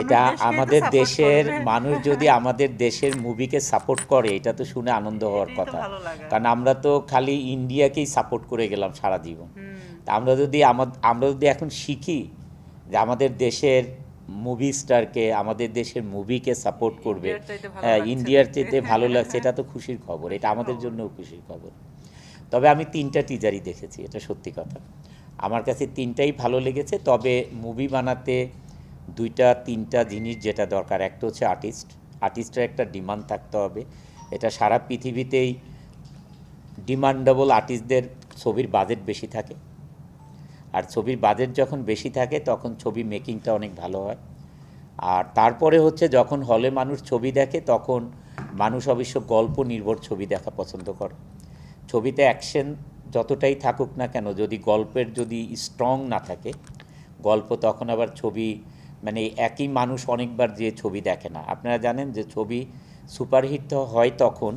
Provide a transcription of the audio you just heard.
এটা আমাদের দেশের মানুষ যদি আমাদের দেশের মুভিকে সাপোর্ট করে এটা তো শুনে আনন্দ হওয়ার কথা। কারণ আমরা তো খালি ইন্ডিয়াকেই সাপোর্ট করে গেলাম সারা জীবন। তা আমরা যদি আমরা যদি এখন শিখি যে আমাদের দেশের মুভি স্টারকে আমাদের দেশের মুভিকে সাপোর্ট করবে ইন্ডিয়ার চাইতে ভালো হ্যাঁ লাগছে। ইন্ডিয়ার দেখতে। ভালো লাগছে এটা তো খুশির খবর এটা আমাদের জন্যও খুশির খবর। তবে আমি তিনটা টিজারই দেখেছি এটা সত্যি কথা। আমার কাছে তিনটাই ভালো লেগেছে তবে মুভি বানাতে দুইটা, তিনটা জিনিস যেটা দরকার। একটা হচ্ছে আর্টিস্ট আর্টিস্টের একটা ডিমান্ড থাকতে হবে। এটা সারা পৃথিবীতেই ডিমান্ডেবল আর্টিস্টদের ছবির বাজেট বেশি থাকে। আর ছবির বাজেট যখন বেশি থাকে, তখন ছবি মেকিংটা অনেক ভালো হয়। আর তারপরে হচ্ছে যখন হলে মানুষ ছবি দেখে, তখন মানুষ অবশ্য গল্প নির্ভর ছবি দেখা পছন্দ করে। ছবিতে অ্যাকশন যতটাই থাকুক না কেন, যদি গল্পের যদি স্ট্রং না থাকে, গল্প তখন আবার ছবি মানে একই মানুষ অনেকবার যে ছবি দেখে না। আপনারা জানেন যে ছবি সুপারহিট হয় তখন